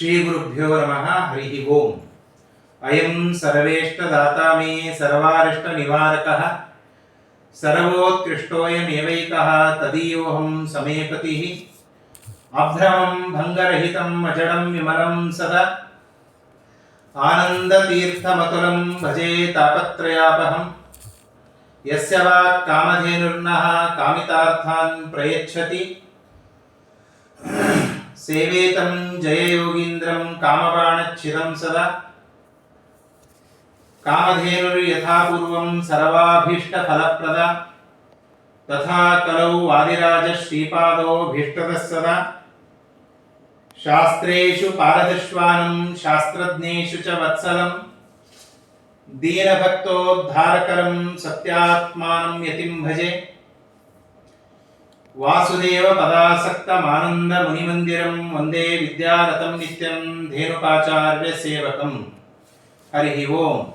श्रीगुरुभ्यो नमः, हरिः ओम्। अयं सर्वेष्टदाता मे सर्वारिष्टनिवारकः, सर्वोत्कृष्टोऽयमेवैकः, तदीयोऽहं समेपतिः अभ्रमं भङ्गरहितम् अजडं विमलं सदा। आनन्दतीर्थमतुलं भजे तापत्रयापहम्। यस्य वा कामधेनुर्नः, कामितार्थान् प्रयच्छति। సేవేతం జయయోగీంద్రం కామబాణచ్చిరం సదా. కామధేనుర్యథాపూర్వం సర్వాభీష్టఫలప్రద. తథా కలౌ వాదిరాజశ్రీపాదోభీష్టత సదా. శాస్త్రేషు పారదశ్వానం శాస్త్రజ్ఞేషు చ వత్సలం. దీనభక్తోద్ధారకరం సత్యాత్మానం యతిం భజే. ವಾಸುದೇವ ಪದಾಸಕ್ತ ಮಾನಂದ ಮುನಿಮಂದಿರಂ ವಂದೇ ವಿದ್ಯಾರಥಂ ನಿತ್ಯಂ ಧೇನುಕಾಚಾರ್ಯ ಸೇವಕಂ. ಹರಿ ಓಂ.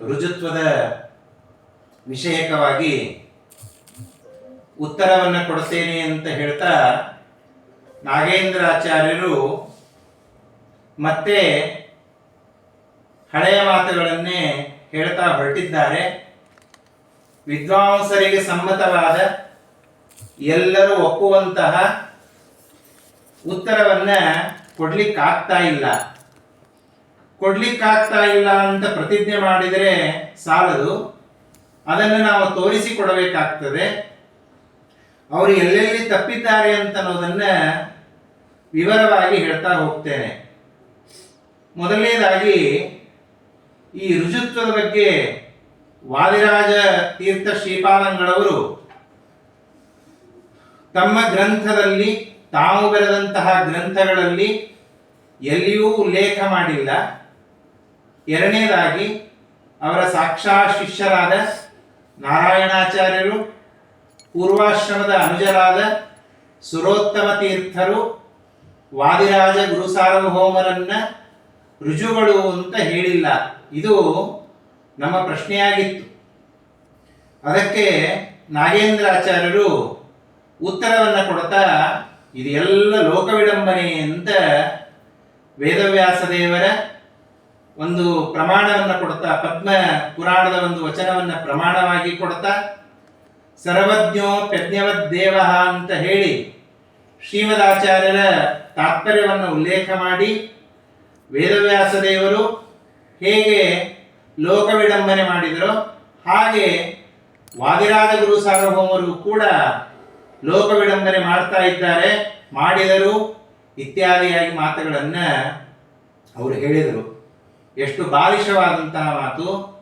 ರುಜುತ್ವದ ವಿಷಯಕವಾಗಿ ಉತ್ತರವನ್ನು ಕೊಡ್ತೇನೆ ಅಂತ ಹೇಳ್ತಾ ನಾಗೇಂದ್ರಾಚಾರ್ಯರು ಮತ್ತೆ ಹಳೆಯ ಮಾತುಗಳನ್ನೇ ಹೇಳ್ತಾ ಹೊರಟಿದ್ದಾರೆ. ವಿದ್ವಾಂಸರಿಗೆ ಸಮ್ಮತವಾದ ಎಲ್ಲರೂ ಒಪ್ಪುವಂತಹ ಉತ್ತರವನ್ನ ಕೊಡ್ಲಿಕ್ಕಾಗ್ತಾ ಇಲ್ಲ. ಕೊಡ್ಲಿಕ್ಕಾಗ್ತಾ ಇಲ್ಲ ಅಂತ ಪ್ರತಿಜ್ಞೆ ಮಾಡಿದರೆ ಸಾಲದು. ಅದನ್ನು ನಾವು ತೋರಿಸಿಕೊಡಬೇಕಾಗ್ತದೆ. ಅವರು ಎಲ್ಲೆಲ್ಲಿ ತಪ್ಪಿದ್ದಾರೆ ಅಂತ ಅನ್ನೋದನ್ನ ವಿವರವಾಗಿ ಹೇಳ್ತಾ ಹೋಗ್ತೇನೆ. ಮೊದಲನೇದಾಗಿ ಈ ರುಜುತ್ವದ ಬಗ್ಗೆ ವಾದಿರಾಜ ತೀರ್ಥ ಶ್ರೀಪಾದಂಗಳವರು ತಮ್ಮ ಗ್ರಂಥದಲ್ಲಿ ತಾವು ಬೆಳೆದಂತಹ ಗ್ರಂಥಗಳಲ್ಲಿ ಎಲ್ಲಿಯೂ ಉಲ್ಲೇಖ ಮಾಡಿಲ್ಲ. ಎರಡನೇದಾಗಿ, ಅವರ ಸಾಕ್ಷಾ ಶಿಷ್ಯರಾದ ನಾರಾಯಣಾಚಾರ್ಯರು, ಪೂರ್ವಾಶ್ರಮದ ಅನುಜರಾದ ಸುರೋತ್ತಮ ತೀರ್ಥರು, ವಾದಿರಾಜ ಗುರು ಸಾರ್ವಭೌಮರನ್ನ ರುಜುಗಳು ಅಂತ ಹೇಳಿಲ್ಲ. ಇದು ನಮ್ಮ ಪ್ರಶ್ನೆಯಾಗಿತ್ತು. ಅದಕ್ಕೆ ನಾಗೇಂದ್ರಾಚಾರ್ಯರು ಉತ್ತರವನ್ನು ಕೊಡ್ತಾ ಇದೆಲ್ಲ ಲೋಕವಿಡಂಬನೆ ಅಂತ ವೇದವ್ಯಾಸ ದೇವರ ಒಂದು ಪ್ರಮಾಣವನ್ನು ಕೊಡ್ತಾ, ಪದ್ಮ ಪುರಾಣದ ಒಂದು ವಚನವನ್ನು ಪ್ರಮಾಣವಾಗಿ ಕೊಡ್ತಾ, ಸರ್ವಜ್ಞೋ ಪ್ರಜ್ಞವದ್ ದೇವ ಅಂತ ಹೇಳಿ ಶ್ರೀಮದಾಚಾರ್ಯರ ತಾತ್ಪರ್ಯವನ್ನು ಉಲ್ಲೇಖ ಮಾಡಿ, ವೇದವ್ಯಾಸ ದೇವರು ಹೇಗೆ ಲೋಕವಿಡಂಬನೆ ಮಾಡಿದರು. ಹಾಗೆ ವಾದಿರಾಜ ಗುರು ಸಾರ್ವಭೌಮರು ಕೂಡ ಲೋಕ ವಿಡಂಬನೆ ಮಾಡ್ತಾ ಇದ್ದಾರೆ. ಮಾಡಿದರು ಇತ್ಯಾದಿಯಾಗಿ ಮಾತುಗಳನ್ನ ಅವರು ಹೇಳಿದರು. ಎಷ್ಟು ಬಾಲಿಷವಾದಂತಹ ಮಾತು.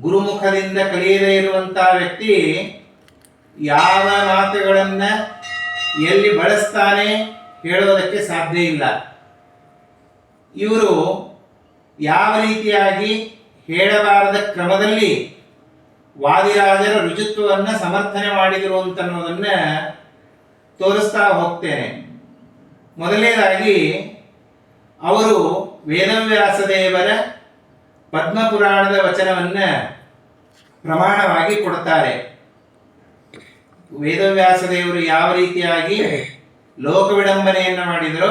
ಗುರುಮುಖದಿಂದ ಕಲಿಯದೇ ಇರುವಂತಹ ವ್ಯಕ್ತಿ ಯಾವ ಮಾತುಗಳನ್ನ ಎಲ್ಲಿ ಬಳಸ್ತಾನೆ ಹೇಳೋದಕ್ಕೆ ಸಾಧ್ಯ ಇಲ್ಲ. ಇವರು ಯಾವ ರೀತಿಯಾಗಿ ಹೇಳಬಾರದ ಕ್ರಮದಲ್ಲಿ ವಾದಿರಾಜರ ರುಜುತ್ವವನ್ನು ಸಮರ್ಥನೆ ಮಾಡಿದರು ಅಂತನ್ನೋದನ್ನು ತೋರಿಸ್ತಾ ಹೋಗ್ತೇನೆ. ಮೊದಲನೇದಾಗಿ ಅವರು ವೇದವ್ಯಾಸ ದೇವರ ಪದ್ಮಪುರಾಣದ ವಚನವನ್ನ ಪ್ರಮಾಣವಾಗಿ ಕೊಡ್ತಾರೆ. ವೇದವ್ಯಾಸ ದೇವರು ಯಾವ ರೀತಿಯಾಗಿ ಲೋಕ ವಿಡಂಬನೆಯನ್ನು ಮಾಡಿದರೋ,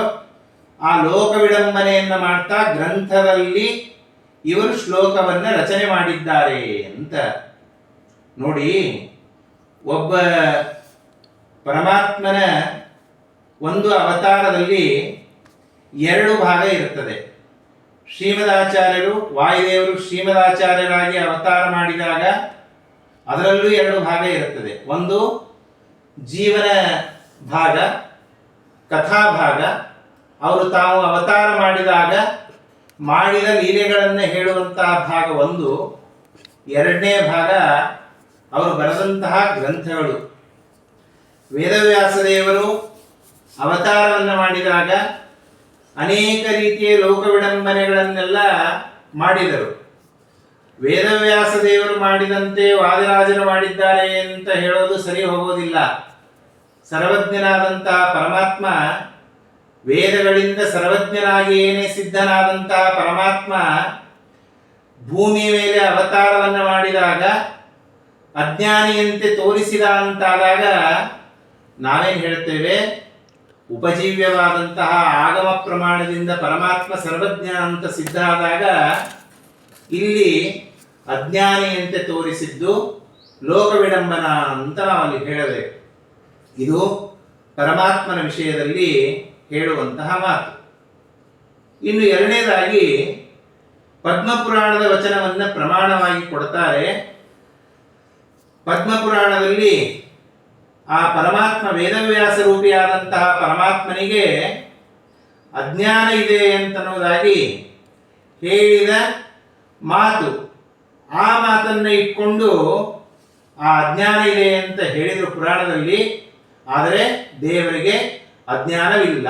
ಆ ಲೋಕ ವಿಡಂಬನೆಯನ್ನು ಮಾಡ್ತಾ ಗ್ರಂಥದಲ್ಲಿ ಇವರು ಶ್ಲೋಕವನ್ನ ರಚನೆ ಮಾಡಿದ್ದಾರೆ ಅಂತ ನೋಡಿ ಒಬ್ಬ ಪರಮಾತ್ಮನ ಒಂದು ಅವತಾರದಲ್ಲಿ ಎರಡು ಭಾಗ ಇರುತ್ತದೆ. ಶ್ರೀಮದಾಚಾರ್ಯರು ವಾಯುದೇವರು ಶ್ರೀಮದಾಚಾರ್ಯರಾಗಿ ಅವತಾರ ಮಾಡಿದಾಗ ಅದರಲ್ಲೂ ಎರಡು ಭಾಗ ಇರುತ್ತದೆ. ಒಂದು ಜೀವನ ಭಾಗ, ಕಥಾ ಭಾಗ. ಅವರು ತಾವು ಅವತಾರ ಮಾಡಿದಾಗ ಮಾಡಿದ ಲೀಲೆಗಳನ್ನು ಹೇಳುವಂತಹ ಭಾಗ ಒಂದು. ಎರಡನೇ ಭಾಗ, ಅವರು ಬರೆದಂತಹ ಗ್ರಂಥಗಳು. ವೇದವ್ಯಾಸ ದೇವರು ಅವತಾರವನ್ನು ಮಾಡಿದಾಗ ಅನೇಕ ರೀತಿಯ ಲೋಕ ವಿಡಂಬನೆಗಳನ್ನೆಲ್ಲ ಮಾಡಿದರು. ವೇದವ್ಯಾಸ ದೇವರು ಮಾಡಿದಂತೆ ವಾದಿರಾಜರು ಮಾಡಿದ್ದಾರೆ ಅಂತ ಹೇಳೋದು ಸರಿ ಹೋಗೋದಿಲ್ಲ. ಸರ್ವಜ್ಞನಾದಂತಹ ಪರಮಾತ್ಮ ವೇದಗಳಿಂದ ಸರ್ವಜ್ಞನಾಗಿ ಸಿದ್ಧನಾದಂತಹ ಪರಮಾತ್ಮ ಭೂಮಿ ಮೇಲೆ ಅವತಾರವನ್ನು ಮಾಡಿದಾಗ, ಅಜ್ಞಾನಿಯಂತೆ ತೋರಿಸಿದ ಅಂತಾದಾಗ ನಾವೇನು ಹೇಳ್ತೇವೆ? ಉಪಜೀವ್ಯವಾದಂತಹ ಆಗಮ ಪ್ರಮಾಣದಿಂದ ಪರಮಾತ್ಮ ಸರ್ವಜ್ಞ ಅಂತ ಸಿದ್ಧ ಆದಾಗ ಇಲ್ಲಿ ಅಜ್ಞಾನಿಯಂತೆ ತೋರಿಸಿದ್ದು ಲೋಕ ವಿಡಂಬನ ಅಂತ ನಾವು ಅಲ್ಲಿ ಹೇಳಬೇಕು. ಇದು ಪರಮಾತ್ಮನ ವಿಷಯದಲ್ಲಿ ಹೇಳುವಂತಹ ಮಾತು. ಇನ್ನು ಎರಡನೇದಾಗಿ, ಪದ್ಮಪುರಾಣದ ವಚನವನ್ನ ಪ್ರಮಾಣವಾಗಿ ಕೊಡ್ತಾರೆ. ಪದ್ಮಪುರಾಣದಲ್ಲಿ ಆ ಪರಮಾತ್ಮ ವೇದವ್ಯಾಸ ರೂಪಿಯಾದಂತಹ ಪರಮಾತ್ಮನಿಗೆ ಅಜ್ಞಾನ ಇದೆ ಅಂತನ್ನುವುದಾಗಿ ಹೇಳಿದ ಮಾತು. ಆ ಮಾತನ್ನು ಇಟ್ಕೊಂಡು ಆ ಅಜ್ಞಾನ ಇದೆ ಅಂತ ಹೇಳಿದರು ಪುರಾಣದಲ್ಲಿ. ಆದರೆ ದೇವರಿಗೆ ಅಜ್ಞಾನವಿಲ್ಲ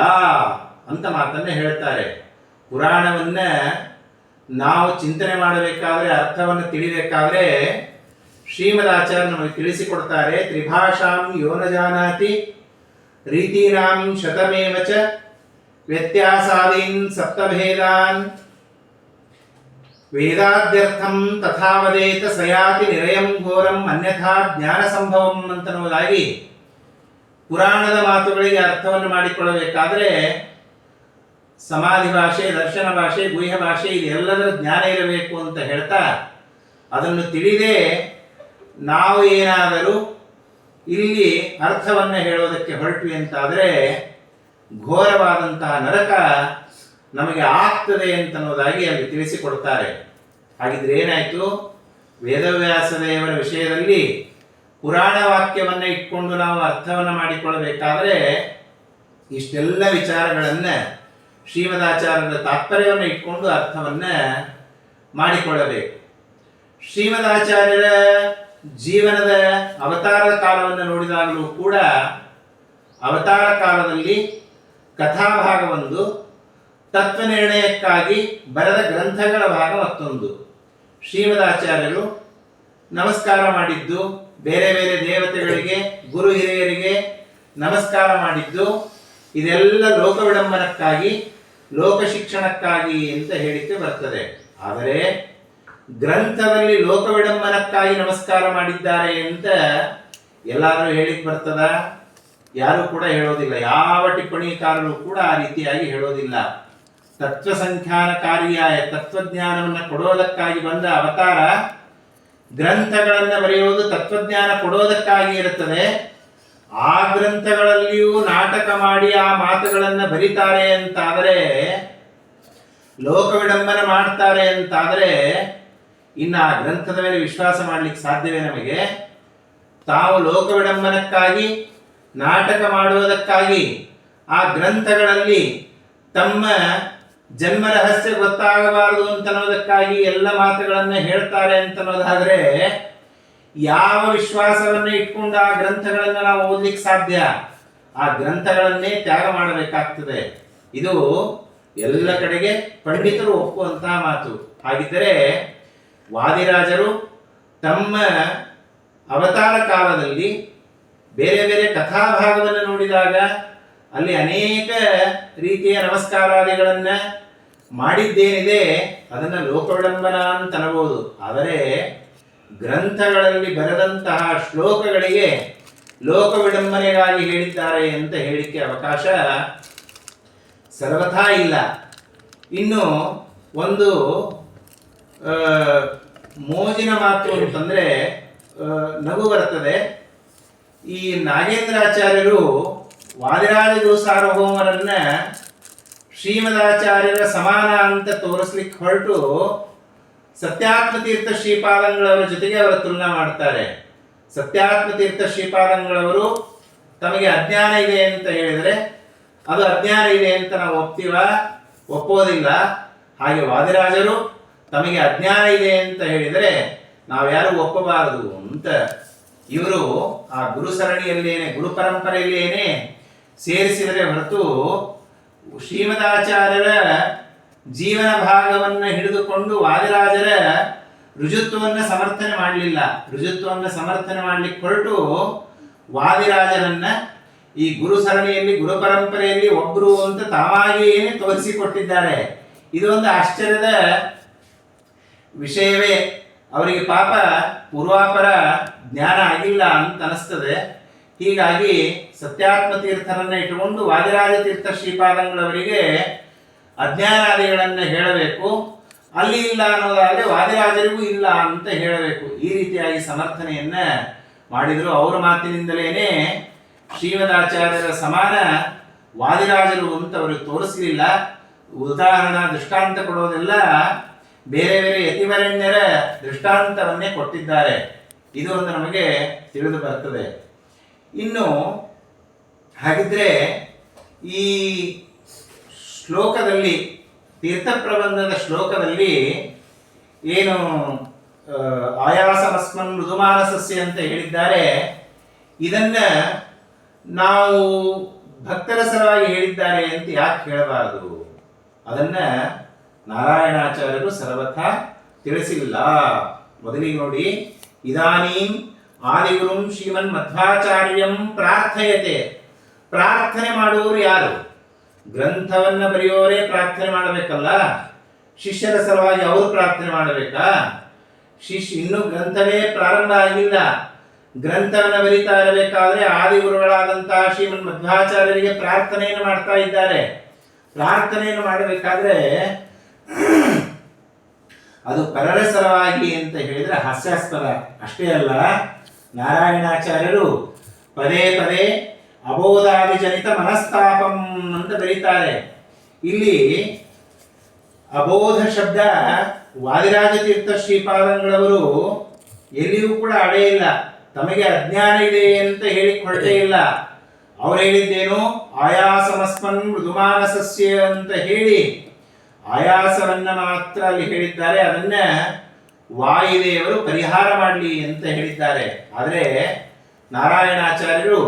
ಅಂತ ಮಾತನ್ನು ಹೇಳ್ತಾರೆ. ಪುರಾಣವನ್ನ ನಾವು ಚಿಂತನೆ ಮಾಡಬೇಕಾದ್ರೆ, ಅರ್ಥವನ್ನು ತಿಳಿಬೇಕಾದ್ರೆ ಶ್ರೀಮದ್ ಆಚಾರ್ಯ ನಮಗೆ ತಿಳಿಸಿಕೊಡ್ತಾರೆ, ತ್ರಿಭಾಷಾಂ ಯೋನ ಜಾನಾತಿ, ರೀತೀನಾಂ ಶತಮೇವ ಚ, ವ್ಯತ್ಯಾಸಾದೀನ್ ಸಪ್ತಭೇದಾನ್, ವೇದಾದ್ಯರ್ಥಂ ತಥಾವದೇತ ಸಯಾತಿ ನಿರಯಂ ಘೋರಂ, ಅನ್ಯಥಾ ಜ್ಞಾನ ಸಂಭವಂ ಅಂತನ್ನುವುದಾಗಿ ಪುರಾಣದ ಮಾತುಗಳಿಗೆ ಅರ್ಥವನ್ನು ಮಾಡಿಕೊಳ್ಳಬೇಕಾದ್ರೆ ಸಮಾಧಿ ಭಾಷೆ, ದರ್ಶನ ಭಾಷೆ, ಗುಹ್ಯ ಭಾಷೆ, ಇದೆಲ್ಲದರ ಜ್ಞಾನ ಇರಬೇಕು ಅಂತ ಹೇಳ್ತಾ ಅದನ್ನು ತಿಳಿದೇ ನಾವು ಏನಾದರೂ ಇಲ್ಲಿ ಅರ್ಥವನ್ನು ಹೇಳೋದಕ್ಕೆ ಹೊರಟ್ವಿ ಅಂತಾದರೆ ಘೋರವಾದಂತಹ ನರಕ ನಮಗೆ ಆಗ್ತದೆ ಅಂತನ್ನೋದಾಗಿ ಅಲ್ಲಿ ತಿಳಿಸಿಕೊಡ್ತಾರೆ ಹಾಗಿದ್ರೆ ಏನಾಯಿತು? ವೇದವ್ಯಾಸ ದೇವರ ವಿಷಯದಲ್ಲಿ ಪುರಾಣ ವಾಕ್ಯವನ್ನು ಇಟ್ಕೊಂಡು ನಾವು ಅರ್ಥವನ್ನು ಮಾಡಿಕೊಳ್ಳಬೇಕಾದ್ರೆ ಇಷ್ಟೆಲ್ಲ ವಿಚಾರಗಳನ್ನು ಶ್ರೀಮದಾಚಾರ್ಯರ ತಾತ್ಪರ್ಯವನ್ನು ಇಟ್ಕೊಂಡು ಅರ್ಥವನ್ನು ಮಾಡಿಕೊಳ್ಳಬೇಕು. ಶ್ರೀಮದಾಚಾರ್ಯರ ಜೀವನದ ಅವತಾರ ಕಾಲವನ್ನು ನೋಡಿದಾಗಲೂ ಕೂಡ ಅವತಾರ ಕಾಲದಲ್ಲಿ ಕಥಾಭಾಗವೊಂದು ತತ್ವ ನಿರ್ಣಯಕ್ಕಾಗಿ ಬರೆದ ಗ್ರಂಥಗಳ ಭಾಗ ಮತ್ತೊಂದು. ಶ್ರೀಮದಾಚಾರ್ಯರು ನಮಸ್ಕಾರ ಮಾಡಿದ್ದು ಬೇರೆ ಬೇರೆ ದೇವತೆಗಳಿಗೆ, ಗುರು ಹಿರಿಯರಿಗೆ ನಮಸ್ಕಾರ ಮಾಡಿದ್ದು, ಇದೆಲ್ಲ ಲೋಕ ವಿಡಂಬನಕ್ಕಾಗಿ, ಲೋಕ ಶಿಕ್ಷಣಕ್ಕಾಗಿ ಅಂತ ಹೇಳಿಕೆ ಬರ್ತದೆ. ಆದರೆ, ಗ್ರಂಥದಲ್ಲಿ ಲೋಕ ವಿಡಂಬನಕ್ಕಾಗಿ ನಮಸ್ಕಾರ ಮಾಡಿದ್ದಾರೆ ಅಂತ ಎಲ್ಲರೂ ಹೇಳಿಕ್ ಬರ್ತದ? ಯಾರು ಕೂಡ ಹೇಳೋದಿಲ್ಲ. ಯಾವ ಟಿಪ್ಪಣಿಕಾರರು ಕೂಡ ಆ ರೀತಿಯಾಗಿ ಹೇಳೋದಿಲ್ಲ. ತತ್ವ ಸಂಖ್ಯಾನಕಾರಿಯಾಯ ತತ್ವಜ್ಞಾನವನ್ನು ಕೊಡೋದಕ್ಕಾಗಿ ಬಂದ ಅವತಾರ ಗ್ರಂಥಗಳನ್ನು ಬರೆಯುವುದು ತತ್ವಜ್ಞಾನ ಕೊಡೋದಕ್ಕಾಗಿ ಇರುತ್ತದೆ. ಆ ಗ್ರಂಥಗಳಲ್ಲಿಯೂ ನಾಟಕ ಮಾಡಿ ಆ ಮಾತುಗಳನ್ನು ಬರೀತಾರೆ ಅಂತಾದರೆ ಲೋಕ ವಿಡಂಬನ ಮಾಡ್ತಾರೆ ಅಂತಾದರೆ, ಇನ್ನು ಆ ಗ್ರಂಥದ ಮೇಲೆ ವಿಶ್ವಾಸ ಮಾಡಲಿಕ್ಕೆ ಸಾಧ್ಯವೇ ನಮಗೆ? ತಾವು ಲೋಕ ವಿಡಂಬನಕ್ಕಾಗಿ ನಾಟಕ ಮಾಡುವುದಕ್ಕಾಗಿ ಆ ಗ್ರಂಥಗಳಲ್ಲಿ ತಮ್ಮ ಜನ್ಮ ರಹಸ್ಯ ಗೊತ್ತಾಗಬಾರದು ಅಂತನ್ನೋದಕ್ಕಾಗಿ ಎಲ್ಲ ಮಾತುಗಳನ್ನು ಹೇಳ್ತಾರೆ ಅಂತನ್ನೋದಾದರೆ ಯಾವ ವಿಶ್ವಾಸವನ್ನು ಇಟ್ಕೊಂಡು ಆ ಗ್ರಂಥಗಳನ್ನು ನಾವು ಓದ್ಲಿಕ್ಕೆ ಸಾಧ್ಯ? ಆ ಗ್ರಂಥಗಳನ್ನೇ ತ್ಯಾಗ ಮಾಡಬೇಕಾಗ್ತದೆ. ಇದು ಎಲ್ಲ ಕಡೆಗೆ ಪಂಡಿತರು ಒಪ್ಪುವಂತಹ ಮಾತು. ಹಾಗಿದ್ದರೆ, ವಾದಿರಾಜರು ತಮ್ಮ ಅವತಾರ ಕಾಲದಲ್ಲಿ ಬೇರೆ ಬೇರೆ ಕಥಾಭಾಗವನ್ನು ನೋಡಿದಾಗ ಅಲ್ಲಿ ಅನೇಕ ರೀತಿಯ ನಮಸ್ಕಾರಾದಿಗಳನ್ನ ಮಾಡಿದ್ದೇನಿದೆ, ಅದನ್ನು ಲೋಕವಿಡಂಬನ ಅಂತ ಅನ್ನಬಹುದು ಆದರೆ ಗ್ರಂಥಗಳಲ್ಲಿ ಬರೆದಂತಹ ಶ್ಲೋಕಗಳಿಗೆ ಲೋಕ ವಿಡಂಬನೆಗಾಗಿ ಹೇಳಿದ್ದಾರೆ ಅಂತ ಹೇಳಿಕೆ ಅವಕಾಶ ಸರ್ವಥಾ ಇಲ್ಲ. ಇನ್ನು ಒಂದು ಮೋಜಿನ ಮಾತು ಅಂತಂದ್ರೆ ನಗು ಬರ್ತದೆ. ಈ ನಾಗೇಂದ್ರಾಚಾರ್ಯರು ವಾದಿರಾಜ ಗುರು ಸಾರ್ವಭೌಮರನ್ನ ಶ್ರೀಮದಾಚಾರ್ಯರ ಸಮಾನ ಅಂತ ತೋರಿಸ್ಲಿಕ್ಕೆ ಹೊರಟು ಸತ್ಯಾತ್ಮ ತೀರ್ಥ ಶ್ರೀಪಾದಂಗಳವರ ಜೊತೆಗೆ ಅವರ ತುಲನಾ ಮಾಡ್ತಾರೆ. ಸತ್ಯಾತ್ಮ ತೀರ್ಥ ಶ್ರೀಪಾದಂಗಳವರು ತಮಗೆ ಅಜ್ಞಾನ ಇದೆ ಅಂತ ಹೇಳಿದರೆ ಅದು ಅಜ್ಞಾನ ಇದೆ ಅಂತ ನಾವು ಒಪ್ತೀವ? ಒಪ್ಪೋದಿಲ್ಲ. ಹಾಗೆ ವಾದಿರಾಜರು ತಮಗೆ ಅಜ್ಞಾನ ಇದೆ ಅಂತ ಹೇಳಿದರೆ ನಾವ್ಯಾರು ಒಪ್ಪಬಾರದು ಅಂತ. ಇವರು ಆ ಗುರು ಸರಣಿಯಲ್ಲೇನೆ ಗುರು ಪರಂಪರೆಯಲ್ಲೇನೆ ಸೇರಿಸಿದರೆ ಹೊರತು ಶ್ರೀಮದಾಚಾರ್ಯರ ಜೀವನ ಭಾಗವನ್ನು ಹಿಡಿದುಕೊಂಡು ವಾದಿರಾಜರ ರುಜುತ್ವವನ್ನು ಸಮರ್ಥನೆ ಮಾಡಲಿಲ್ಲ. ರುಜುತ್ವವನ್ನು ಸಮರ್ಥನೆ ಮಾಡಲಿಕ್ಕೆ ಹೊರಟು ವಾದಿರಾಜರನ್ನ ಈ ಗುರು ಸರಣಿಯಲ್ಲಿ, ಗುರು ಪರಂಪರೆಯಲ್ಲಿ ಒಬ್ಬರು ಅಂತ ತಾವಾಗಿಯೇ ತೋರಿಸಿಕೊಟ್ಟಿದ್ದಾರೆ. ಇದೊಂದು ಆಶ್ಚರ್ಯದ ವಿಷಯವೇ. ಅವರಿಗೆ ಪಾಪ ಪೂರ್ವಾಪರ ಜ್ಞಾನ ಆಗಿಲ್ಲ ಅಂತ ಅನಿಸ್ತದೆ. ಹೀಗಾಗಿ ಸತ್ಯಾತ್ಮ ತೀರ್ಥರನ್ನ ಇಟ್ಟುಕೊಂಡು ವಾದಿರಾಜ ತೀರ್ಥ ಶ್ರೀಪಾದಂಗಳವರಿಗೆ ಅಜ್ಞಾನಾದಿಗಳನ್ನು ಹೇಳಬೇಕು. ಅಲ್ಲಿ ಇಲ್ಲ ಅನ್ನೋದಾದರೆ ವಾದಿರಾಜರಿಗೂ ಇಲ್ಲ ಅಂತ ಹೇಳಬೇಕು. ಈ ರೀತಿಯಾಗಿ ಸಮರ್ಥನೆಯನ್ನ ಮಾಡಿದ್ರು. ಅವರ ಮಾತಿನಿಂದಲೇನೆ ಶ್ರೀಮದಾಚಾರ್ಯರ ಸಮಾನ ವಾದಿರಾಜರು ಅಂತ ಅವ್ರಿಗೆ ತೋರಿಸಲಿಲ್ಲ. ಉದಾಹರಣಾ, ದೃಷ್ಟಾಂತ ಕೊಡೋದೆಲ್ಲ ಬೇರೆ ಬೇರೆ ಯತಿವರಣ್ಯರ ದೃಷ್ಟಾಂತವನ್ನೇ ಕೊಟ್ಟಿದ್ದಾರೆ. ಇದು ಒಂದು ನಮಗೆ ತಿಳಿದು ಬರ್ತದೆ. ಇನ್ನು ಹಾಗಿದ್ರೆ ಈ ಶ್ಲೋಕದಲ್ಲಿ ತೀರ್ಥಪ್ರಬಂಧದ ಶ್ಲೋಕದಲ್ಲಿ ಏನು ಆಯಾಸಮಸ್ಮನ್ ಮೃದುಮಾನಸಸ್ಯ ಅಂತ ಹೇಳಿದ್ದಾರೆ. ಇದನ್ನ ನಾವು ಭಕ್ತರ ಸಲುವಾಗಿ ಹೇಳಿದ್ದಾರೆ ಅಂತ ಯಾಕೆ ಹೇಳಬಾರದು? ಅದನ್ನ ನಾರಾಯಣಾಚಾರ್ಯರು ಸರ್ವಥಾ ತಿಳಿಸಿಲ್ಲ. ಮೊದಲಿಗೆ ನೋಡಿ, ಇದಾನೀಂ ಆದಿಗುರುಂ ಶ್ರೀಮನ್ ಮಧ್ವಾಚಾರ್ಯಂ ಪ್ರಾರ್ಥಯತೆ. ಪ್ರಾರ್ಥನೆ ಮಾಡುವವರು ಯಾರು? ಗ್ರಂಥವನ್ನ ಬರೆಯೋರೇ ಪ್ರಾರ್ಥನೆ ಮಾಡಬೇಕಲ್ಲ? ಶಿಷ್ಯರ ಸಲುವಾಗಿ ಅವರು ಪ್ರಾರ್ಥನೆ ಮಾಡಬೇಕಾ? ಶಿಷ್ಯ ಇನ್ನೂ ಗ್ರಂಥವೇ ಪ್ರಾರಂಭ ಆಗಿಲ್ಲ. ಗ್ರಂಥವನ್ನ ಬರಿತಾ ಇರಬೇಕಾದ್ರೆ ಆದಿಗುರುಗಳಾದಂತಹ ಶ್ರೀಮನ್ ಮಧ್ವಾಚಾರ್ಯರಿಗೆ ಪ್ರಾರ್ಥನೆಯನ್ನು ಮಾಡ್ತಾ ಇದ್ದಾರೆ. ಪ್ರಾರ್ಥನೆಯನ್ನು ಮಾಡಬೇಕಾದ್ರೆ ಅದು ಪರರ ಸಲುವಾಗಿ ಅಂತ ಹೇಳಿದ್ರೆ ಹಾಸ್ಯಾಸ್ಪದ. ಅಷ್ಟೇ ಅಲ್ಲ. ನಾರಾಯಣಾಚಾರ್ಯರು ಪದೇ ಪದೇ ಅಬೋಧಾಭಿಜನಿತ ಮನಸ್ತಾಪಂ ಅಂತ ಬರೀತಾರೆ. ಇಲ್ಲಿ ಅಬೋಧ ಶಬ್ದ ವಾದಿರಾಜತೀರ್ಥ ಶ್ರೀಪಾದಂಗಳವರು ಎಲ್ಲಿಯೂ ಕೂಡ ಅಡೆಯಿಲ್ಲ ತಮಗೆ ಅಜ್ಞಾನ ಇದೆ ಅಂತ ಹೇಳಿ ಹೊರಟೇ ಇಲ್ಲ. ಅವ್ರು ಹೇಳಿದ್ದೇನು ಆಯಾಸಮಸ್ಮನ್ ಮೃದುಮಾನಸಸ್ಯ ಅಂತ ಹೇಳಿ ಆಯಾಸವನ್ನ ಮಾತ್ರ ಅಲ್ಲಿ ಹೇಳಿದ್ದಾರೆ. ಅದನ್ನ ವಾಯುದೇವರು ಪರಿಹಾರ ಮಾಡಲಿ ಅಂತ ಹೇಳಿದ್ದಾರೆ. ಆದರೆ ನಾರಾಯಣಾಚಾರ್ಯರು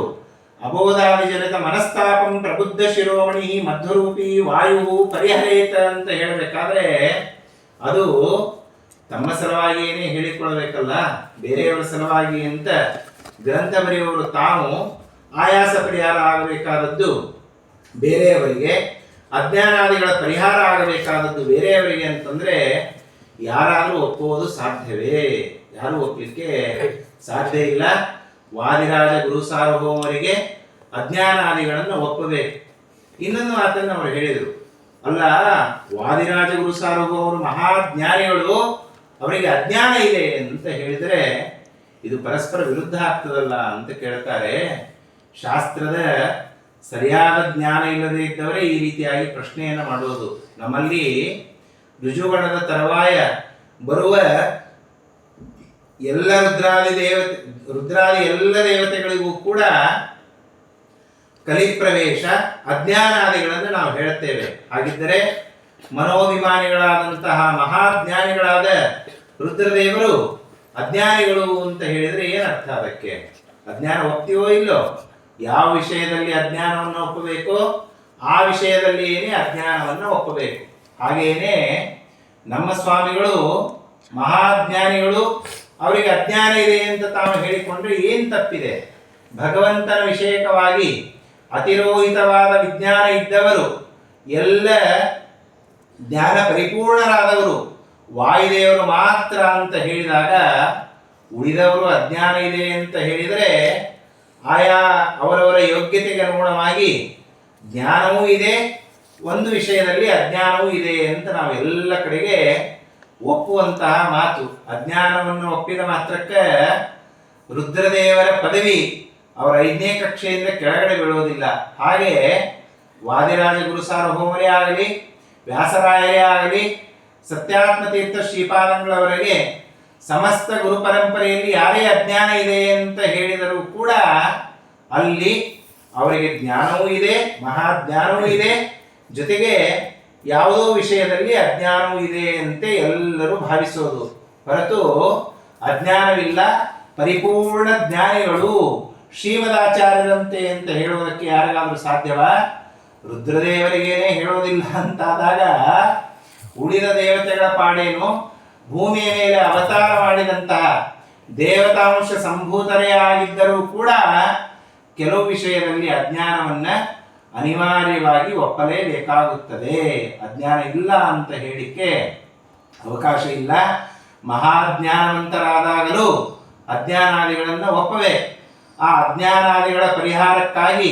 ಅಬೋಧಾದಿ ಜನಕ ಮನಸ್ತಾಪಂ ಪ್ರಬುದ್ಧ ಶಿರೋಮಣಿ ಮಧ್ವರೂಪಿ ವಾಯು ಪರಿಹರೇತ ಅಂತ ಹೇಳಬೇಕಾದ್ರೆ ಅದು ತಮ್ಮ ಸಲುವಾಗಿಯೇನೆ ಹೇಳಿಕೊಳ್ಳಬೇಕಲ್ಲ, ಬೇರೆಯವರ ಸಲುವಾಗಿ ಅಂತ ಗ್ರಂಥ ಬರೆಯುವವರು ತಾವು ಆಯಾಸ ಪರಿಹಾರ ಆಗಬೇಕಾದದ್ದು ಬೇರೆಯವರಿಗೆ, ಅಜ್ಞಾನಾದಿಗಳ ಪರಿಹಾರ ಆಗಬೇಕಾದದ್ದು ಬೇರೆಯವರಿಗೆ ಅಂತಂದ್ರೆ ಯಾರಾದರೂ ಒಪ್ಪುವುದು ಸಾಧ್ಯವೇ? ಯಾರು ಒಪ್ಪಲಿಕ್ಕೆ ಸಾಧ್ಯ ಇಲ್ಲ. ವಾದಿರಾಜ ಗುರು ಸಾರ್ವಭೌಮರಿಗೆ ಅಜ್ಞಾನಾದಿಗಳನ್ನು ಒಪ್ಪಬೇಕು. ಇನ್ನೊಂದು ಮಾತನ್ನು ಅವರು ಹೇಳಿದರು. ಅಲ್ಲ, ವಾದಿರಾಜ ಗುರು ಸಾರ್ವಭೌಮರು ಮಹಾಜ್ಞಾನಿಗಳು, ಅವರಿಗೆ ಅಜ್ಞಾನ ಇದೆ ಅಂತ ಹೇಳಿದರೆ ಇದು ಪರಸ್ಪರ ವಿರುದ್ಧ ಆಗ್ತದಲ್ಲ ಅಂತ ಕೇಳ್ತಾರೆ. ಶಾಸ್ತ್ರದ ಸರಿಯಾದ ಜ್ಞಾನ ಇಲ್ಲದೇ ಇದ್ದವರೇ ಈ ರೀತಿಯಾಗಿ ಪ್ರಶ್ನೆಯನ್ನು ಮಾಡುವುದು ನಮ್ಮಲ್ಲಿ ರುಜುಗಣದ ತರುವಾಯ ಬರುವ ಎಲ್ಲ ರುದ್ರಾದಿ ದೇವತೆ ರುದ್ರಾದಿ ಎಲ್ಲ ದೇವತೆಗಳಿಗೂ ಕೂಡ ಕಲಿಪ್ರವೇಶ, ಅಜ್ಞಾನಾದಿಗಳನ್ನು ನಾವು ಹೇಳುತ್ತೇವೆ. ಹಾಗಿದ್ದರೆ ಮನೋಭಿಮಾನಿಗಳಾದಂತಹ ಮಹಾಜ್ಞಾನಿಗಳಾದ ರುದ್ರದೇವರು ಅಜ್ಞಾನಿಗಳು ಅಂತ ಹೇಳಿದ್ರೆ ಏನರ್ಥ ಅದಕ್ಕೆ? ಅಜ್ಞಾನ ಒಪ್ತೀವೋ ಇಲ್ಲೋ? ಯಾವ ವಿಷಯದಲ್ಲಿ ಅಜ್ಞಾನವನ್ನು ಒಪ್ಪಬೇಕೋ, ಆ ವಿಷಯದಲ್ಲಿ ಏನೇ ಅಜ್ಞಾನವನ್ನು ಒಪ್ಪಬೇಕು. ಹಾಗೇನೆ ನಮ್ಮ ಸ್ವಾಮಿಗಳು, ಮಹಾಜ್ಞಾನಿಗಳು, ಅವರಿಗೆ ಅಜ್ಞಾನ ಇದೆ ಅಂತ ತಾವು ಹೇಳಿಕೊಂಡ್ರೆ ಏನು ತಪ್ಪಿದೆ? ಭಗವಂತನ ವಿಷಯಕವಾಗಿ ಅತಿರೋಹಿತವಾದ ವಿಜ್ಞಾನ ಇದ್ದವರು, ಎಲ್ಲ ಜ್ಞಾನ ಪರಿಪೂರ್ಣರಾದವರು, ವಾಯುದೇವರು ಮಾತ್ರ ಅಂತ ಹೇಳಿದಾಗ, ಉಳಿದವರು ಅಜ್ಞಾನ ಇದೆ ಅಂತ ಹೇಳಿದರೆ, ಆಯಾ ಅವರವರ ಯೋಗ್ಯತೆಗೆ ಅನುಗುಣವಾಗಿ ಜ್ಞಾನವೂ ಇದೆ ಒಂದು ವಿಷಯದಲ್ಲಿ ಅಜ್ಞಾನವೂ ಇದೆ ಅಂತ ನಾವು ಎಲ್ಲ ಕಡೆಗೆ ಒಪ್ಪುವಂತಹ ಮಾತು. ಅಜ್ಞಾನವನ್ನು ಒಪ್ಪಿದ ಮಾತ್ರಕ್ಕೆ ರುದ್ರದೇವರ ಪದವಿ ಅವರ ಐದನೇ ಕಕ್ಷೆಯಿಂದ ಕೆಳಗಡೆ ಬೀಳೋದಿಲ್ಲ. ಹಾಗೆ ವಾದಿರಾಜ ಗುರು ಸಾರ್ವಭೌಮರೇ ಆಗಲಿ, ವ್ಯಾಸರಾಯರೇ ಆಗಲಿ, ಸತ್ಯಾತ್ಮತೀರ್ಥ ಶ್ರೀಪಾದಂಗಳವರೆಗೆ ಸಮಸ್ತ ಗುರು ಪರಂಪರೆಯಲ್ಲಿ ಯಾರೇ ಅಜ್ಞಾನ ಇದೆ ಅಂತ ಹೇಳಿದರೂ ಕೂಡ ಅಲ್ಲಿ ಅವರಿಗೆ ಜ್ಞಾನವೂ ಇದೆ, ಮಹಾಜ್ಞಾನವೂ ಇದೆ. ಜೊತೆಗೆ ಯಾವುದೋ ವಿಷಯದಲ್ಲಿ ಅಜ್ಞಾನವೂ ಇದೆ ಅಂತೆ ಎಲ್ಲರೂ ಭಾವಿಸೋದು. ಹೊರತು ಅಜ್ಞಾನವಿಲ್ಲ, ಪರಿಪೂರ್ಣ ಜ್ಞಾನಿಗಳು ಶ್ರೀಮದಾಚಾರ್ಯರಂತೆ ಅಂತ ಹೇಳುವುದಕ್ಕೆ ಯಾರಿಗಾದರೂ ಸಾಧ್ಯವಾ? ರುದ್ರದೇವರಿಗೇನೆ ಹೇಳೋದಿಲ್ಲ ಅಂತಾದಾಗ ಉಳಿದ ದೇವತೆಗಳ ಪಾಡೇನು? ಭೂಮಿಯ ಮೇಲೆ ಅವತಾರ ಮಾಡಿದಂತಹ ದೇವತಾಂಶ ಸಂಭೂತರೇ ಆಗಿದ್ದರೂ ಕೂಡ ಕೆಲವು ವಿಷಯದಲ್ಲಿ ಅಜ್ಞಾನವನ್ನ ಅನಿವಾರ್ಯವಾಗಿ ಒಪ್ಪಲೇಬೇಕಾಗುತ್ತದೆ. ಅಜ್ಞಾನ ಇಲ್ಲ ಅಂತ ಹೇಳಿಕೆ ಅವಕಾಶ ಇಲ್ಲ. ಮಹಾಜ್ಞಾನವಂತರಾದಾಗಲೂ ಅಜ್ಞಾನಾದಿಗಳನ್ನು ಒಪ್ಪವೆ. ಆ ಅಜ್ಞಾನಾದಿಗಳ ಪರಿಹಾರಕ್ಕಾಗಿ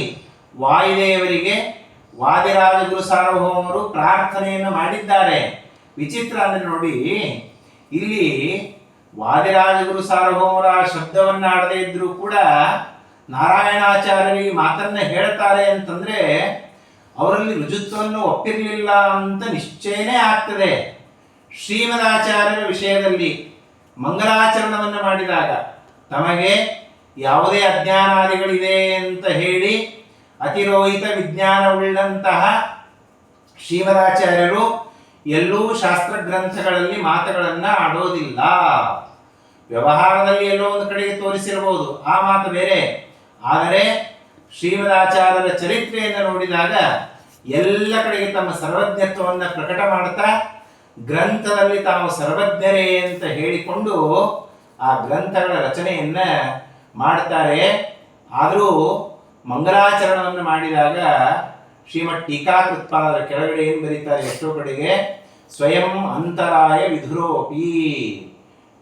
ವಾಯುದೇವರಿಗೆ ವಾದಿರಾಜ ಗುರು ಸಾರ್ವಭೌಮರು ಪ್ರಾರ್ಥನೆಯನ್ನು ಮಾಡಿದ್ದಾರೆ. ವಿಚಿತ್ರ ಅಂದರೆ ನೋಡಿ, ಇಲ್ಲಿ ವಾದಿರಾಜ ಗುರು ಸಾರ್ವಭೌಮರ ಆ ಶಬ್ದವನ್ನು ಆಡದೇ ಇದ್ದರೂ ಕೂಡ ನಾರಾಯಣಾಚಾರ್ಯರು ಈ ಮಾತನ್ನ ಹೇಳ್ತಾರೆ ಅಂತಂದ್ರೆ, ಅವರಲ್ಲಿ ರುಜುತ್ವವನ್ನು ಒಪ್ಪಿರಲಿಲ್ಲ ಅಂತ ನಿಶ್ಚಯನೇ ಆಗ್ತದೆ. ಶ್ರೀಮದಾಚಾರ್ಯರ ವಿಷಯದಲ್ಲಿ ಮಂಗಲಾಚರಣವನ್ನು ಮಾಡಿದಾಗ ತಮಗೆ ಯಾವುದೇ ಅಜ್ಞಾನಾದಿಗಳಿದೆ ಅಂತ ಹೇಳಿ ಅತಿರೋಹಿತ ವಿಜ್ಞಾನವುಳ್ಳಂತಹ ಶ್ರೀಮದಾಚಾರ್ಯರು ಎಲ್ಲೂ ಶಾಸ್ತ್ರ ಗ್ರಂಥಗಳಲ್ಲಿ ಮಾತುಗಳನ್ನು ಆಡೋದಿಲ್ಲ. ವ್ಯವಹಾರದಲ್ಲಿ ಎಲ್ಲೋ ಒಂದು ಕಡೆಗೆ ತೋರಿಸಿರಬಹುದು ಆ ಮಾತು ಬೇರೆ. ಆದರೆ ಶ್ರೀಮದಾಚಾರ್ಯರ ಚರಿತ್ರೆಯನ್ನು ನೋಡಿದಾಗ ಎಲ್ಲ ಕಡೆಗೆ ತಮ್ಮ ಸರ್ವಜ್ಞತ್ವವನ್ನು ಪ್ರಕಟ ಮಾಡ್ತಾ ಗ್ರಂಥದಲ್ಲಿ ತಾವು ಸರ್ವಜ್ಞರೇ ಅಂತ ಹೇಳಿಕೊಂಡು ಆ ಗ್ರಂಥಗಳ ರಚನೆಯನ್ನ ಮಾಡ್ತಾರೆ. ಆದರೂ ಮಂಗಲಾಚರಣವನ್ನು ಮಾಡಿದಾಗ ಶ್ರೀಮಠ್ ಟೀಕಾಕೃತ್ಪಾದರ ಕೆಳಗಡೆ ಏನು ಬರೀತಾರೆ ಎಷ್ಟೋ ಕಡೆಗೆ? ಸ್ವಯಂ ಅಂತರಾಯ ವಿಧುರೋಪಿ.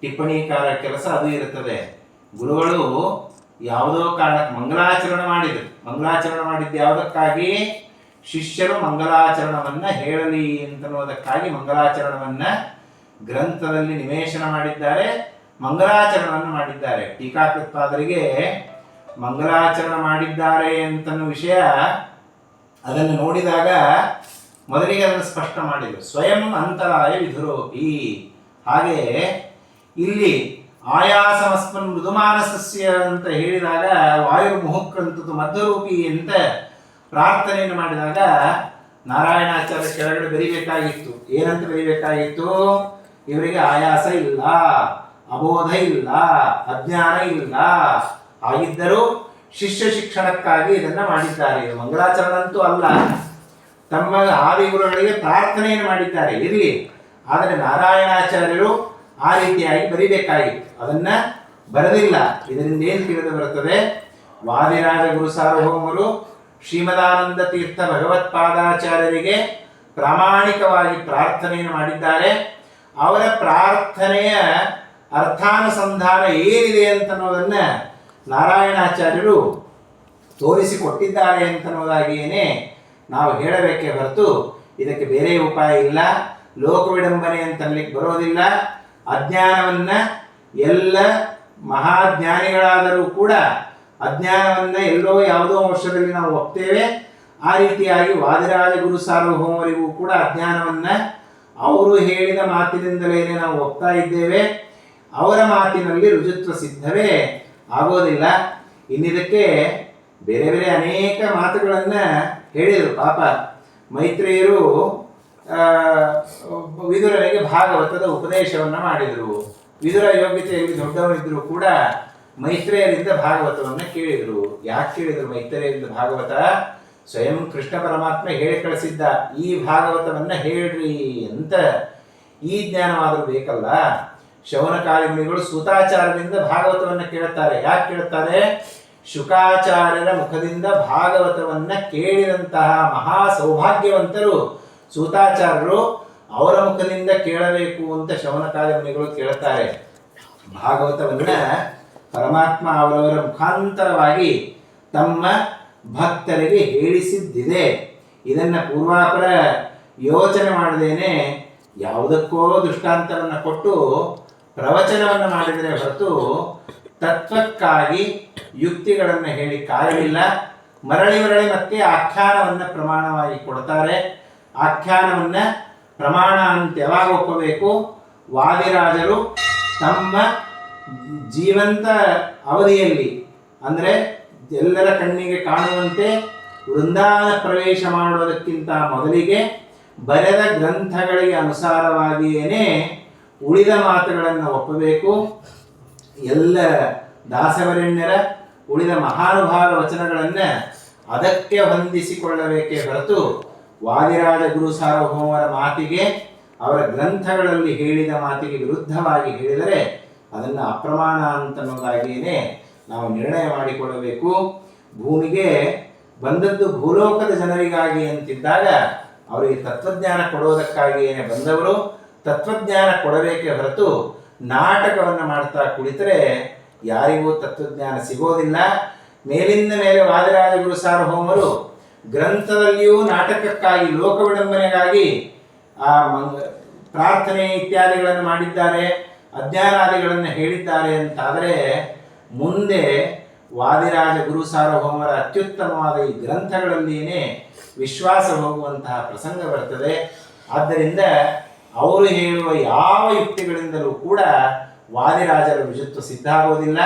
ಟಿಪ್ಪಣಿಕಾರ ಕೆಲಸ ಅದು ಇರುತ್ತದೆ. ಗುರುಗಳು ಯಾವುದೋ ಕಾರಣಕ್ಕೆ ಮಂಗಲಾಚರಣೆ ಮಾಡಿದರು. ಮಂಗಲಾಚರಣೆ ಮಾಡಿದ್ದು ಯಾವುದಕ್ಕಾಗಿ? ಶಿಷ್ಯರು ಮಂಗಲಾಚರಣವನ್ನ ಹೇಳಲಿ ಅಂತನ್ನುವುದಕ್ಕಾಗಿ ಮಂಗಲಾಚರಣವನ್ನ ಗ್ರಂಥದಲ್ಲಿ ನಿವೇಶನ ಮಾಡಿದ್ದಾರೆ ಮಂಗಲಾಚರಣವನ್ನು ಮಾಡಿದ್ದಾರೆ. ಟೀಕಾಕೃತ್ಪಾದರಿಗೆ ಮಂಗಲಾಚರಣೆ ಮಾಡಿದ್ದಾರೆ ಅಂತನ್ನೋ ವಿಷಯ ಅದನ್ನು ನೋಡಿದಾಗ ಮೊದಲಿಗೆ ಅದನ್ನು ಸ್ಪಷ್ಟ ಮಾಡಿದರು. ಸ್ವಯಂ ಅಂತರಾಯ ವಿಧುರೋಪಿ. ಹಾಗೆ ಇಲ್ಲಿ ಆಯಾಸಮಸ್ಮನ್ ಮೃದುಮಾನಸಸ್ಯ ಅಂತ ಹೇಳಿದಾಗ ವಾಯು ಮುಹುಕ್ಕಂತದ್ದು ಮಧ್ಯರೂಪಿ ಅಂತ ಪ್ರಾರ್ಥನೆಯನ್ನು ಮಾಡಿದಾಗ ನಾರಾಯಣಾಚಾರ್ಯ ಕೆಳಗಡೆ ಬರಿಬೇಕಾಗಿತ್ತು. ಏನಂತ ಬರಿಬೇಕಾಗಿತ್ತು? ಇವರಿಗೆ ಆಯಾಸ ಇಲ್ಲ ಅಬೋಧ ಇಲ್ಲ, ಅಜ್ಞಾನ ಇಲ್ಲ. ಆಗಿದ್ದರೂ ಶಿಷ್ಯ ಶಿಕ್ಷಣಕ್ಕಾಗಿ ಇದನ್ನ ಮಾಡಿದ್ದಾರೆ. ಇದು ಮಂಗಲಾಚರಣ ಅಂತೂ ಅಲ್ಲ. ತಮ್ಮ ಆದಿಗುರುಗಳಿಗೆ ಪ್ರಾರ್ಥನೆಯನ್ನು ಮಾಡಿದ್ದಾರೆ. ಇರಲಿ. ಆದರೆ ನಾರಾಯಣಾಚಾರ್ಯರು ಆ ರೀತಿಯಾಗಿ ಬರಿಬೇಕಾಗಿತ್ತು ಅದನ್ನ ಬರಲಿಲ್ಲ ಇದರಿಂದ ಏನು ತಿಳಿದು ಬರುತ್ತದೆ? ವಾದಿರಾಜ ಗುರು ಸಾರ್ವಭೌಮರು ಶ್ರೀಮದಾನಂದ ತೀರ್ಥ ಭಗವತ್ಪಾದಾಚಾರ್ಯರಿಗೆ ಪ್ರಾಮಾಣಿಕವಾಗಿ ಪ್ರಾರ್ಥನೆಯನ್ನು ಮಾಡಿದ್ದಾರೆ. ಅವರ ಪ್ರಾರ್ಥನೆಯ ಅರ್ಥಾನುಸಂಧಾನ ಏನಿದೆ ಅಂತನ್ನೋದನ್ನ ನಾರಾಯಣಾಚಾರ್ಯರು ತೋರಿಸಿಕೊಟ್ಟಿದ್ದಾರೆ ಅಂತನ್ನೋದಾಗಿಯೇನೆ ನಾವು ಹೇಳಬೇಕೇ ಹೊರತು ಇದಕ್ಕೆ ಬೇರೆ ಉಪಾಯ ಇಲ್ಲ. ಲೋಕ ವಿಡಂಬನೆ ಅಂತನ್ಲಿಕ್ಕೆ ಬರೋದಿಲ್ಲ. ಅಜ್ಞಾನವನ್ನ ಎಲ್ಲ ಮಹಾಜ್ಞಾನಿಗಳಾದರೂ ಕೂಡ ಅಜ್ಞಾನವನ್ನ ಎಲ್ಲೋ ಯಾವುದೋ ವರ್ಷದಲ್ಲಿ ನಾವು ಒಪ್ತೇವೆ. ಆ ರೀತಿಯಾಗಿ ವಾದಿರಾಜ ಗುರು ಸಾರ್ವಭೌಮರಿಗೂ ಕೂಡ ಅಜ್ಞಾನವನ್ನ ಅವರು ಹೇಳಿದ ಮಾತಿನಿಂದಲೇ ನಾವು ಒಪ್ತಾ ಇದ್ದೇವೆ. ಅವರ ಮಾತಿನಲ್ಲಿ ರುಜುತ್ವ ಸಿದ್ಧವೇ. ಆಗೋದಿಲ್ಲ. ಇನ್ನಿದಕ್ಕೆ ಬೇರೆ ಬೇರೆ ಅನೇಕ ಮಾತುಗಳನ್ನ ಹೇಳಿದರು ಪಾಪ ಮೈತ್ರೇಯರು. ವಿದುರನಿಗೆ ಭಾಗವತದ ಉಪದೇಶವನ್ನ ಮಾಡಿದರು. ವಿದುರ ಯೋಗ್ಯತೆಯಲ್ಲಿ ದೊಡ್ಡವರಿದ್ದರೂ ಕೂಡ ಮೈತ್ರೇಯರಿಂದ ಭಾಗವತವನ್ನ ಕೇಳಿದರು. ಯಾಕೆ ಕೇಳಿದರು ಮೈತ್ರೇಯರಿಂದ ಭಾಗವತ? ಸ್ವಯಂ ಕೃಷ್ಣ ಪರಮಾತ್ಮ ಹೇಳಿ ಕಳಿಸಿದ್ದ ಈ ಭಾಗವತವನ್ನ ಹೇಳ್ರಿ ಅಂತ ಈ ಜ್ಞಾನವಾದರೂ ಬೇಕಲ್ಲ? ಮುನಿಗಳು ಸೂತಾಚಾರ್ಯರಿಂದ ಭಾಗವತವನ್ನ ಕೇಳುತ್ತಾರೆ. ಯಾಕೆ ಕೇಳುತ್ತಾರೆ? ಶುಕಾಚಾರ್ಯರ ಮುಖದಿಂದ ಭಾಗವತವನ್ನ ಕೇಳಿದಂತಹ ಮಹಾ ಸೌಭಾಗ್ಯವಂತರು ಸೂತಾಚಾರ್ಯರು ಅವರ ಮುಖದಿಂದ ಕೇಳಬೇಕು ಅಂತ ಶವನಕಾಲ ಮುನಿಗಳು ಕೇಳುತ್ತಾರೆ ಭಾಗವತವನ್ನ ಪರಮಾತ್ಮ ಅವರವರ ಮುಖಾಂತರವಾಗಿ ತಮ್ಮ ಭಕ್ತರಿಗೆ ಹೇಳಿಸಿದ್ದಿದೆ. ಇದನ್ನ ಪೂರ್ವಾಪರ ಯೋಚನೆ ಮಾಡದೇನೆ ಯಾವುದಕ್ಕೋ ದೃಷ್ಟಾಂತವನ್ನು ಕೊಟ್ಟು ಪ್ರವಚನವನ್ನು ಮಾಡಿದರೆ ಹೊರತು ತತ್ವಕ್ಕಾಗಿ ಯುಕ್ತಿಗಳನ್ನು ಹೇಳಿ ಕಾರ್ಯವಿಲ್ಲ ಮರಳಿ ಮರಳಿ ಮತ್ತೆ ಆಖ್ಯಾನವನ್ನು ಪ್ರಮಾಣವಾಗಿ ಕೊಡ್ತಾರೆ. ಆಖ್ಯಾನವನ್ನ ಪ್ರಮಾಣ ಅಂತ ಯಾವಾಗ ಒಪ್ಪಬೇಕು ವಾದಿರಾಜರು ತಮ್ಮ ಜೀವಂತ ಅವಧಿಯಲ್ಲಿ, ಅಂದರೆ ಎಲ್ಲರ ಕಣ್ಣಿಗೆ ಕಾಣುವಂತೆ ವೃಂದಾವನ ಪ್ರವೇಶ ಮಾಡುವುದಕ್ಕಿಂತ ಮೊದಲಿಗೆ ಬರೆದ ಗ್ರಂಥಗಳಿಗೆ ಅನುಸಾರವಾಗಿಯೇ ಉಳಿದ ಮಾತುಗಳನ್ನು ಒಪ್ಪಬೇಕು. ಎಲ್ಲ ದಾಸವರೆಣ್ಯರ ಉಳಿದ ಮಹಾನುಭಾವ ವಚನಗಳನ್ನು ಅದಕ್ಕೆ ಹೊಂದಿಸಿಕೊಳ್ಳಬೇಕೇ ಹೊರತು ವಾದಿರಾಜ ಗುರು ಸಾರ್ವಭೌಮರ ಮಾತಿಗೆ, ಅವರ ಗ್ರಂಥಗಳಲ್ಲಿ ಹೇಳಿದ ಮಾತಿಗೆ ವಿರುದ್ಧವಾಗಿ ಹೇಳಿದರೆ ಅದನ್ನು ಅಪ್ರಮಾಣ ಅಂತನ್ನೋದಾಗಿಯೇ ನಾವು ನಿರ್ಣಯ ಮಾಡಿಕೊಳ್ಳಬೇಕು. ಭೂಮಿಗೆ ಬಂದದ್ದು ಭೂಲೋಕದ ಜನರಿಗಾಗಿ ಅಂತಿದ್ದಾಗ ಅವರಿಗೆ ತತ್ವಜ್ಞಾನ ಕೊಡೋದಕ್ಕಾಗಿಯೇ ಬಂದವರು. ತತ್ವಜ್ಞಾನ ಕೊಡಬೇಕೇ ಹೊರತು ನಾಟಕವನ್ನು ಮಾಡ್ತಾ ಕುಳಿತರೆ ಯಾರಿಗೂ ತತ್ವಜ್ಞಾನ ಸಿಗೋದಿಲ್ಲ. ಮೇಲಿಂದ ಮೇಲೆ ವಾದಿರಾಜ ಗುರು ಸಾರ್ವಭೌಮರು ಗ್ರಂಥದಲ್ಲಿಯೂ ನಾಟಕಕ್ಕಾಗಿ, ಲೋಕ ವಿಡಂಬನೆಗಾಗಿ ಆ ಮಂಗ- ಪ್ರಾರ್ಥನೆ ಇತ್ಯಾದಿಗಳನ್ನು ಮಾಡಿದ್ದಾರೆ ಅಧ್ಯಯನಾದಿಗಳನ್ನು ಹೇಳಿದ್ದಾರೆ ಅಂತಾದರೆ, ಮುಂದೆ ವಾದಿರಾಜ ಗುರು ಸಾರ್ವಭೌಮರ ಅತ್ಯುತ್ತಮವಾದ ಈ ಗ್ರಂಥಗಳಲ್ಲಿಯೇ ವಿಶ್ವಾಸ ಹೋಗುವಂತಹ ಪ್ರಸಂಗ ಬರ್ತದೆ. ಆದ್ದರಿಂದ ಅವರು ಹೇಳುವ ಯಾವ ಯುಕ್ತಿಗಳಿಂದಲೂ ಕೂಡ ವಾದಿರಾಜರ ವಿಜುತ್ವ ಸಿದ್ಧ ಆಗೋದಿಲ್ಲ.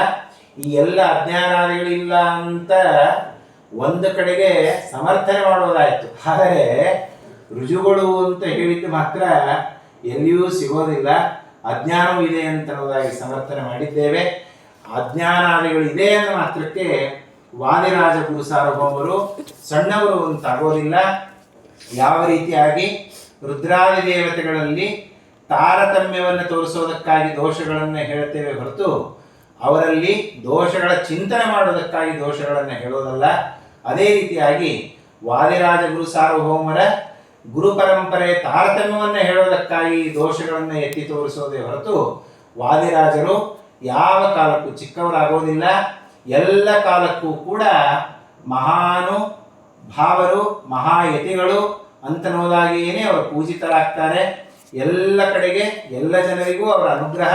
ಈ ಎಲ್ಲ ಅಜ್ಞಾನಾದಿಗಳಿಲ್ಲ ಅಂತ ಒಂದು ಕಡೆಗೆ ಸಮರ್ಥನೆ ಮಾಡೋದಾಯ್ತು ಆದರೆ ರುಜುಗಳು ಅಂತ ಹೇಳಿದ್ದು ಮಾತ್ರ ಎಲ್ಲಿಯೂ ಸಿಗೋದಿಲ್ಲ. ಅಜ್ಞಾನವೂ ಇದೆ ಅಂತ ಅನ್ನೋದಾಗಿ ಸಮರ್ಥನೆ ಮಾಡಿದ್ದೇವೆ. ಅಜ್ಞಾನಾದಿಗಳು ಇದೆ ಅನ್ನೋ ಮಾತ್ರಕ್ಕೆ ವಾದಿರಾಜ ಗುರು ಸಾರ್ವಭೌಮರು ಸಣ್ಣವರು ಅಂತ ಆಗೋದಿಲ್ಲ ಯಾವ ರೀತಿಯಾಗಿ? ರುದ್ರಾದಿ ದೇವತೆಗಳಲ್ಲಿ ತಾರತಮ್ಯವನ್ನು ತೋರಿಸೋದಕ್ಕಾಗಿ ದೋಷಗಳನ್ನು ಹೇಳ್ತೇವೆ ಹೊರತು ಅವರಲ್ಲಿ ದೋಷಗಳ ಚಿಂತನೆ ಮಾಡೋದಕ್ಕಾಗಿ ದೋಷಗಳನ್ನು ಹೇಳೋದಲ್ಲ. ಅದೇ ರೀತಿಯಾಗಿ ವಾದಿರಾಜ ಗುರು ಸಾರ್ವಭೌಮರ ಗುರು ಪರಂಪರೆ ತಾರತಮ್ಯವನ್ನು ಹೇಳೋದಕ್ಕಾಗಿ ದೋಷಗಳನ್ನು ಎತ್ತಿ ತೋರಿಸೋದೇ ಹೊರತು ವಾದಿರಾಜರು ಯಾವ ಕಾಲಕ್ಕೂ ಚಿಕ್ಕವರಾಗೋದಿಲ್ಲ. ಎಲ್ಲ ಕಾಲಕ್ಕೂ ಕೂಡ ಮಹಾನು, ಭಾವರು, ಮಹಾಯತಿಗಳು ಅಂತನೋದಾಗಿಯೇ ಅವರು ಪೂಜಿತರಾಗ್ತಾರೆ. ಎಲ್ಲ ಕಡೆಗೆ ಎಲ್ಲ ಜನರಿಗೂ ಅವರ ಅನುಗ್ರಹ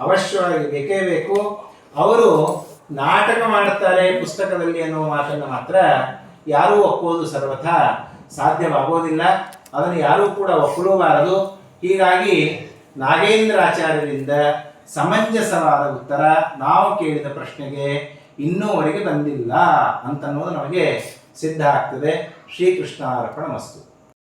ಅವಶ್ಯವಾಗಿ ಬೇಕೇ ಬೇಕು. ಅವರು ನಾಟಕ ಮಾಡುತ್ತಾರೆ ಪುಸ್ತಕದಲ್ಲಿ ಅನ್ನುವ ಮಾತನ್ನು ಮಾತ್ರ ಯಾರೂ ಒಪ್ಪೋದು ಸರ್ವಥ ಸಾಧ್ಯವಾಗೋದಿಲ್ಲ. ಅದನ್ನು ಯಾರೂ ಕೂಡ ಒಪ್ಪಲೂಬಾರದು ಹೀಗಾಗಿ ನಾಗೇಂದ್ರಾಚಾರ್ಯರಿಂದ ಸಮಂಜಸವಾದ ಉತ್ತರ ನಾವು ಕೇಳಿದ ಪ್ರಶ್ನೆಗೆ ಇನ್ನೂವರೆಗೆ ಬಂದಿಲ್ಲ ಅಂತನ್ನೋದು ನಮಗೆ ಸಿದ್ಧ ಆಗ್ತದೆ. ಶ್ರೀಕೃಷ್ಣ ಅರ್ಪಣ ಮಸ್ತು.